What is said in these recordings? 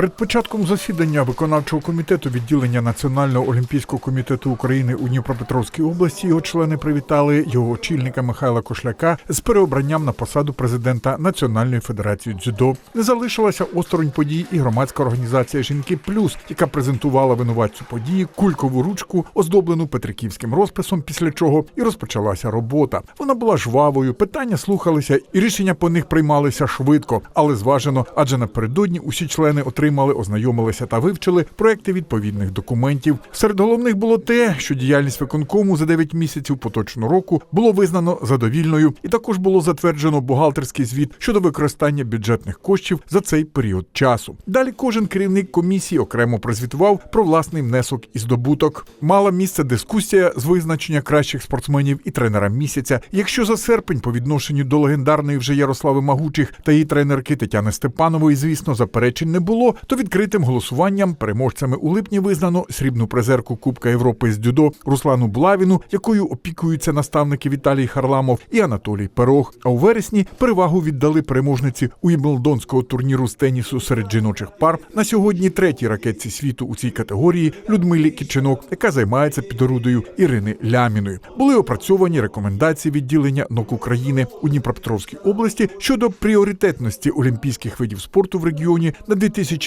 Перед початком засідання виконавчого комітету відділення Національного олімпійського комітету України у Дніпропетровській області його члени привітали його очільника Михайла Кошляка з переобранням на посаду президента Національної федерації дзюдо. Не залишилася осторонь подій і громадська організація Жінки Плюс, яка презентувала винуватцю події кулькову ручку, оздоблену петриківським розписом, після чого і розпочалася робота. Вона була жвавою, питання слухалися, і рішення по них приймалися швидко, але зважено, адже напередодні усі члени отримали, ознайомилися та вивчили проекти відповідних документів. Серед головних було те, що діяльність виконкому за 9 місяців поточного року було визнано задовільною, і також було затверджено бухгалтерський звіт щодо використання бюджетних коштів за цей період часу. Далі кожен керівник комісії окремо прозвітував про власний внесок і здобуток. Мала місце дискусія з визначення кращих спортсменів і тренера місяця. Якщо за серпень по відношенню до легендарної вже Ярослави Магучих та її тренерки Тетяни Степанової, звісно, заперечень не було, то відкритим голосуванням переможцями у липні визнано срібну призерку Кубка Європи з дзюдо Руслану Булавіну, якою опікуються наставники Віталій Харламов і Анатолій Перох. А у вересні перевагу віддали переможниці Уімблдонського турніру з тенісу серед жіночих пар на сьогодні третій ракетці світу у цій категорії Людмилі Кічинок, яка займається під орудою Ірини Ляміної. Були опрацьовані рекомендації відділення НОК України у Дніпропетровській області щодо пріоритетності олімпійських видів спорту в регіоні на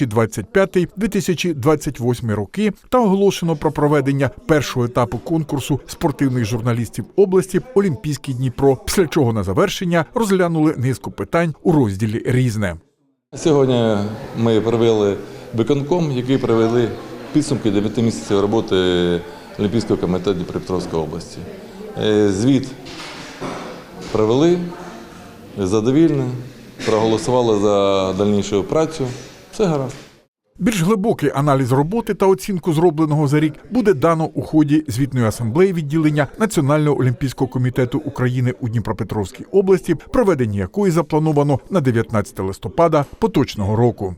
2025-2028 роки та оголошено про проведення першого етапу конкурсу спортивних журналістів області Олімпійський Дніпро. Після чого на завершення розглянули низку питань у розділі Різне. Сьогодні ми провели виконком, який провели підсумки 9 місяців роботи Олімпійського комітету Дніпропетровської області. Е, Звіт провели задовільно, проголосували за дальнішу працю. Все гаразд. Більш глибокий аналіз роботи та оцінку зробленого за рік буде дано у ході звітної асамблеї відділення Національного олімпійського комітету України у Дніпропетровській області, проведення якої заплановано на 19 листопада поточного року.